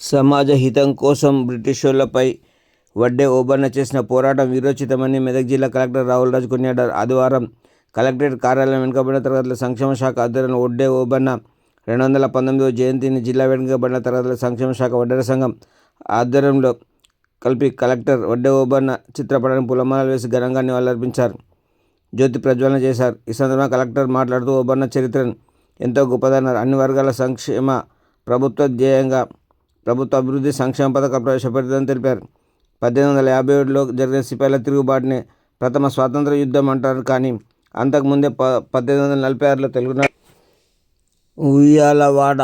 సమాజ హితం కోసం బ్రిటిషోళ్ళపై వడ్డే ఓబన్న చేసిన పోరాటం వీరోచితమని మెదక్ జిల్లా కలెక్టర్ రాహుల్ రాజ్ కొనియాడారు. ఆదివారం కలెక్టరేట్ కార్యాలయం వెనుకబడిన తరగతుల సంక్షేమ శాఖ ఆధ్వర్యంలో వడ్డే ఓబన్న రెండు వందల పంతొమ్మిదవ జయంతిని జిల్లా వెనుకబడిన తరగతుల సంక్షేమ శాఖ వడ్డెర సంఘం ఆధ్వర్యంలో కలిపి కలెక్టర్ వడ్డే ఓబన్న చిత్రపటానికి పులమాలలు వేసి ఘనంగా నివాళులర్పించారు. జ్యోతి ప్రజ్వలన చేశారు. ఈ సందర్భంగా కలెక్టర్ మాట్లాడుతూ ఓబన్న చరిత్రను ఎంతో గొప్పదన్నారు. అన్ని వర్గాల సంక్షేమ ప్రభుత్వ ధ్యేయంగా ప్రభుత్వ అభివృద్ధి సంక్షేమ పథకాలు ప్రవేశపెడుతుందని తెలిపారు. పద్దెనిమిది వందల యాభై ఏడులో జరిగిన సిపాయిల తిరుగుబాటునే ప్రథమ స్వాతంత్ర యుద్ధం అంటారు కానీ అంతకుముందే ప పద్దెనిమిది వందల నలభై ఆరులో తెలుగునాడు ఉయ్యాలవాడ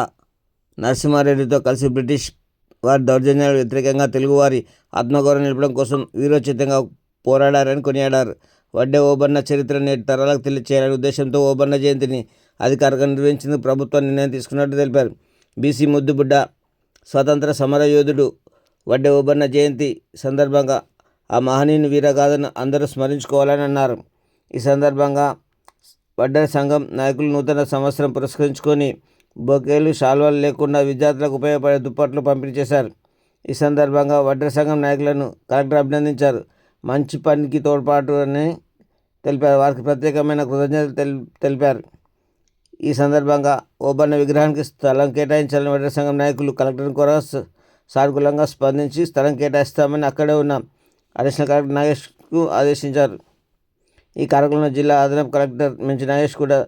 నరసింహారెడ్డితో కలిసి బ్రిటిష్ వారి దౌర్జన్యాలకు వ్యతిరేకంగా తెలుగువారి ఆత్మగౌరవం నిలపడం కోసం వీరోచితంగా పోరాడారని కొనియాడారు. వడ్డే ఓబన్న చరిత్ర నేటి తరాలకు తెలియచేయాలనే ఉద్దేశంతో ఓబన్న జయంతిని అధికారికంగా నిర్వహించింది ప్రభుత్వం నిర్ణయం తీసుకున్నట్టు తెలిపారు. బీసీ ముద్దుబిడ్డ స్వతంత్ర సమరయోధుడు వడ్డే ఓబన్న జయంతి సందర్భంగా ఆ మహనీయుని వీరగాథను అందరూ స్మరించుకోవాలని అన్నారు. ఈ సందర్భంగా వడ్డర సంఘం నాయకులు నూతన సంవత్సరం పురస్కరించుకొని బొకేలు శాల్వాలు లేకుండా విద్యార్థులకు ఉపయోగపడే దుప్పట్లు పంపిణీ చేశారు. ఈ సందర్భంగా వడ్డర సంఘం నాయకులను కలెక్టర్ అభినందించారు. మంచి పనికి తోడ్పాటు అని తెలిపారు. వారికి ప్రత్యేకమైన కృతజ్ఞతలు తెలి తెలిపారు. ఈ సందర్భంగా ఓబన్న విగ్రహానికి స్థలం కేటాయించాలని వడ్డెర సంఘం నాయకులు కలెక్టర్ని కోరగా సానుకూలంగా స్పందించి స్థలం కేటాయిస్తామని అక్కడే ఉన్న అడిషనల్ కలెక్టర్ నాగేష్కు ఆదేశించారు. ఈ కార్యక్రమంలో జిల్లా అదనపు కలెక్టర్ మంచి నాగేష్ కూడా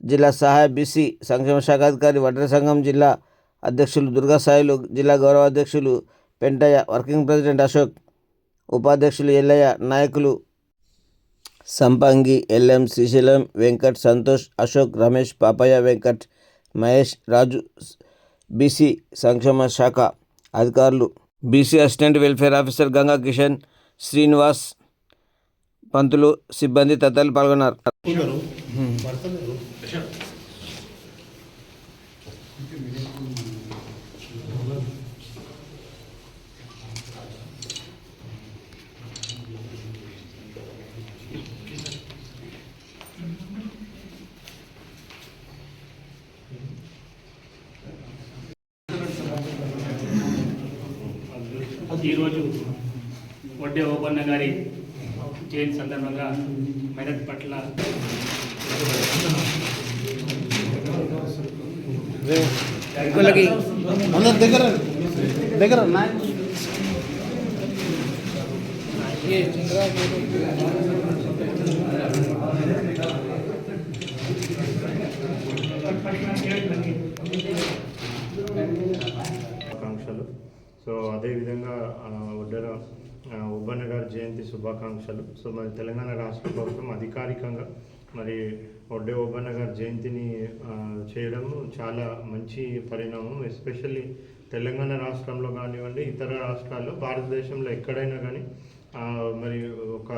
జిల్లా సహాయ బీసీ సంక్షేమ శాఖ అధికారి వడ్ర సంఘం జిల్లా అధ్యక్షులు దుర్గా సాయిలు జిల్లా గౌరవ అధ్యక్షులు పెంటయ్య వర్కింగ్ ప్రెసిడెంట్ అశోక్ ఉపాధ్యక్షులు ఎల్లయ్య నాయకులు సంపంగి ఎల్ఎం శ్రీశైలం వెంకట్ సంతోష్ అశోక్ రమేష్ పాపయ్య వెంకట్ మహేష్ రాజు బీసీ సంక్షేమ శాఖ అధికారులు. BC assistant welfare officer Ganga Kishan Srinivas Pantulu సిబ్బంది తదితరులు పాల్గొన్నారు. ఈరోజు వడ్డే ఓపన్న గారి జయంతి సందర్భంగా మెదక్ పట్ల అందరు దగ్గర దగ్గర శుభాకాంక్షలు సో అదేవిధంగా ఆ, ఉబ్బన్న గారి జయంతి శుభాకాంక్షలు. సో మరి తెలంగాణ రాష్ట్ర ప్రభుత్వం అధికారికంగా మరి వడ్డే ఓబన్న గారి జయంతిని చేయడం చాలా మంచి పరిణామం. ఎస్పెషల్లీ తెలంగాణ రాష్ట్రంలో కానివ్వండి ఇతర రాష్ట్రాల్లో భారతదేశంలో ఎక్కడైనా కానీ మరి ఒక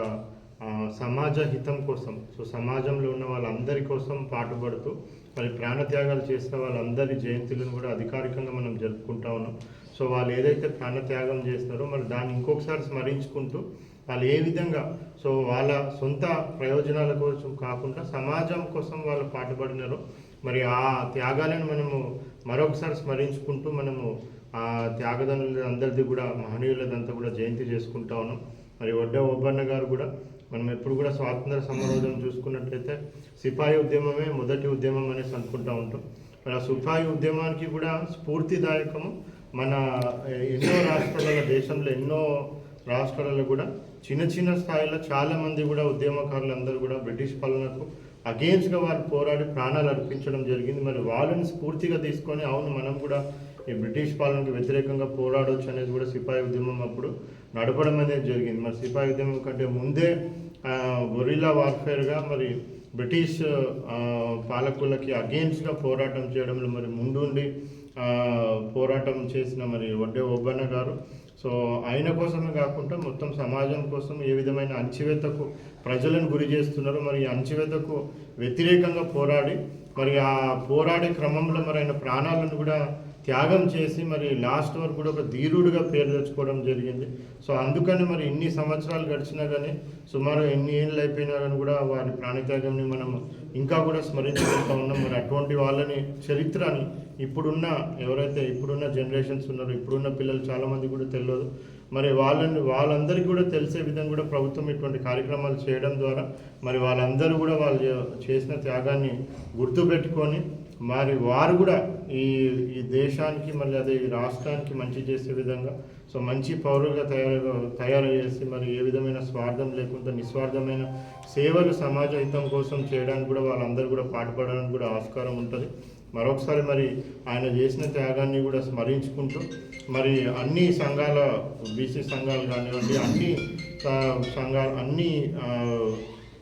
సమాజ హితం కోసం సో సమాజంలో ఉన్న వాళ్ళందరి కోసం పాటుపడుతూ మరి ప్రాణత్యాగాలు చేసిన వాళ్ళందరి జయంతులను కూడా అధికారికంగా మనం జరుపుకుంటా ఉన్నాం. సో వాళ్ళు ఏదైతే ప్రాణత్యాగం చేస్తున్నారో మరి దాన్ని ఇంకొకసారి స్మరించుకుంటూ వాళ్ళు ఏ విధంగా సో వాళ్ళ సొంత ప్రయోజనాల కోసం కాకుండా సమాజం కోసం వాళ్ళు పాటుపడినారో మరి ఆ త్యాగాలను మనము మరొకసారి స్మరించుకుంటూ మనము ఆ త్యాగదండ్రుల అందరిది కూడా మహనీయులదంతా కూడా జయంతి చేసుకుంటా ఉన్నాం. మరి వడ్డ ఒబ్బన్న గారు కూడా మనం ఎప్పుడు కూడా స్వాతంత్ర సమరోధం చూసుకున్నట్లయితే సిపాయి ఉద్యమమే మొదటి ఉద్యమం అనేసి అనుకుంటా ఉంటాం. మరి ఆ సిపాయి ఉద్యమానికి కూడా స్ఫూర్తిదాయకము. మన ఎన్నో రాష్ట్రాల దేశంలో ఎన్నో రాష్ట్రాలలో కూడా చిన్న చిన్న స్థాయిలో చాలామంది కూడా ఉద్యమకారులు అందరూ కూడా బ్రిటిష్ పాలనకు అగేన్స్ట్గా వారు పోరాడి ప్రాణాలు అర్పించడం జరిగింది. మరి వాళ్ళని స్ఫూర్తిగా తీసుకొని అవును మనం కూడా ఈ బ్రిటిష్ పాలనకు వ్యతిరేకంగా పోరాడవచ్చు అనేది కూడా సిపాయి ఉద్యమం అప్పుడు నడపడం అనేది జరిగింది. మరి సిపాయి ఉద్యమం కంటే ముందే గొరిల్లా వార్ఫేర్గా మరి బ్రిటిష్ పాలకులకి అగేన్స్ట్గా పోరాటం చేయడంలో మరి ముందుండి పోరాటం చేసిన మరి వడ్డే ఒబ్బన్న గారు. సో ఆయన కోసమే కాకుండా మొత్తం సమాజం కోసం ఏ విధమైన అణచివేతకు ప్రజలను గురి చేస్తున్నారో మరి అంచివేతకు అణచివేతకు వ్యతిరేకంగా పోరాడి మరి ఆ పోరాడే క్రమంలో మరి ఆయన ప్రాణాలను కూడా త్యాగం చేసి మరి లాస్ట్ వరకు కూడా ఒక ధీరుడుగా పేరు తెచ్చుకోవడం జరిగింది. సో అందుకని మరి ఇన్ని సంవత్సరాలు గడిచినా కానీ సుమారు ఎన్ని ఏళ్ళు అయిపోయినా కానీ కూడా వారి ప్రాణత్యాగంని మనం ఇంకా కూడా స్మరించుకుంటూ ఉన్నాం. మరి అటువంటి వాళ్ళని చరిత్రని ఇప్పుడున్న ఎవరైతే ఇప్పుడున్న జనరేషన్స్ ఉన్నారో ఇప్పుడున్న పిల్లలు చాలామంది కూడా తెలియదు. మరి వాళ్ళని వాళ్ళందరికీ కూడా తెలిసే విధంగా కూడా ప్రభుత్వం ఇటువంటి కార్యక్రమాలు చేయడం ద్వారా మరి వాళ్ళందరూ కూడా వాళ్ళు చేసిన త్యాగాన్ని గుర్తుపెట్టుకొని మరి వారు కూడా ఈ ఈ దేశానికి మళ్ళీ అదే ఈ రాష్ట్రానికి మంచి చేసే విధంగా సో మంచి పౌరులుగా తయారు తయారు చేసి మరి ఏ విధమైన స్వార్థం లేకుండా నిస్వార్థమైన సేవలు సమాజ హితం కోసం చేయడానికి కూడా వాళ్ళందరూ కూడా పాటుపడడానికి కూడా ఆస్కారం ఉంటుంది. మరొకసారి మరి ఆయన చేసిన త్యాగాన్ని కూడా స్మరించుకుంటూ మరి అన్ని సంఘాల బీసీ సంఘాలు కానివ్వండి అన్ని సంఘాలు అన్ని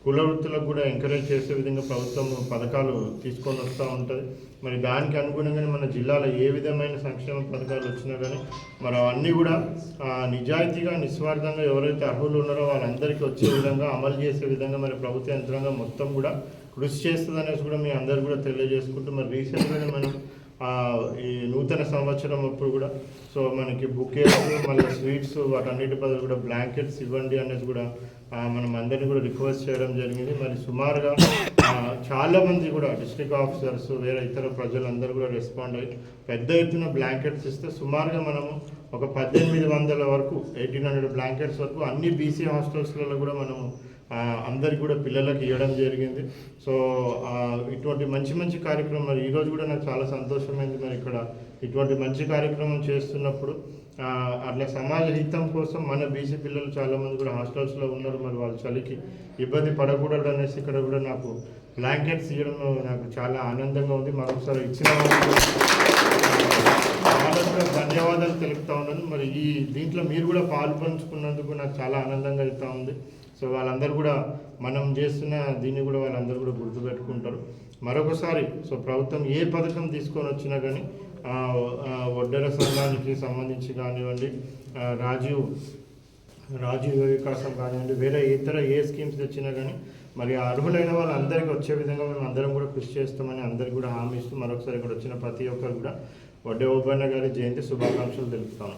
కుల వృత్తులకు కూడా ఎంకరేజ్ చేసే విధంగా ప్రభుత్వం పథకాలు తీసుకొని వస్తూ ఉంటుంది. మరి దానికి అనుగుణంగానే మన జిల్లాలో ఏ విధమైన సంక్షేమ పథకాలు వచ్చినా కానీ మరి అవన్నీ కూడా నిజాయితీగా నిస్వార్థంగా ఎవరైతే అర్హులు ఉన్నారో వాళ్ళందరికీ వచ్చే విధంగా అమలు చేసే విధంగా మరి ప్రభుత్వ యంత్రాంగం మొత్తం కూడా కృషి చేస్తుంది అనేసి కూడా మీ అందరు కూడా తెలియజేసుకుంటూ మరి రీసెంట్గానే మనం ఈ నూతన సంవత్సరం అప్పుడు కూడా సో మనకి బుకేస్ మళ్ళీ స్వీట్స్ వాటన్నిటి బదులు కూడా బ్లాంకెట్స్ ఇవ్వండి అనేది కూడా మనం అందరినీ కూడా రిక్వెస్ట్ చేయడం జరిగింది. మరి సుమారుగా చాలామంది కూడా డిస్ట్రిక్ట్ ఆఫీసర్స్ వేరే ఇతర ప్రజలందరూ కూడా రెస్పాండ్ అయ్యి పెద్ద ఎత్తున బ్లాంకెట్స్ ఇస్తే సుమారుగా మనము ఒక పద్దెనిమిది వందల వరకు ఎయిటీన్ హండ్రెడ్ బ్లాంకెట్స్ వరకు అన్ని బీసీ హాస్టల్స్లలో కూడా మనము అందరికి కూడా పిల్లలకు ఇవ్వడం జరిగింది. సో ఇటువంటి మంచి మంచి కార్యక్రమం మరి ఈరోజు కూడా నాకు చాలా సంతోషమైంది మరి ఇక్కడ ఇటువంటి మంచి కార్యక్రమం చేస్తున్నప్పుడు. అట్లా సమాజ హితం కోసం మన బీసీ పిల్లలు చాలామంది కూడా హాస్టల్స్లో ఉన్నారు. మరి వాళ్ళ చలికి ఇబ్బంది పడకూడదు అనేసి ఇక్కడ కూడా నాకు బ్లాంకెట్స్ ఇవ్వడం నాకు చాలా ఆనందంగా ఉంది. మరొకసారి ఇచ్చిన వాళ్ళకు ధన్యవాదాలు తెలుపుతా ఉన్నాను. మరి ఈ దీంట్లో మీరు కూడా పాలు పంచుకున్నందుకు నాకు చాలా ఆనందంగా అవుతా ఉంది. సో వాళ్ళందరూ కూడా మనం చేస్తున్న దీన్ని కూడా వాళ్ళందరూ కూడా గుర్తుపెట్టుకుంటారు. మరొకసారి సో ప్రభుత్వం ఏ పథకం తీసుకొని వచ్చినా కానీ ఆ, సంఘానికి సంబంధించి కానివ్వండి రాజీవ్ రాజీవ్ వికాసం కానివ్వండి వేరే ఇతర ఏ స్కీమ్స్ తెచ్చినా కానీ మరి అర్హులైన వాళ్ళందరికీ వచ్చే విధంగా మేము అందరం కూడా కృషి చేస్తామని అందరికీ కూడా హామీ ఇస్తూ మరొకసారి ఇక్కడ వచ్చిన ప్రతి ఒక్కరు కూడా వడ్డే ఓబన్న గారి జయంతి శుభాకాంక్షలు తెలుపుతాను.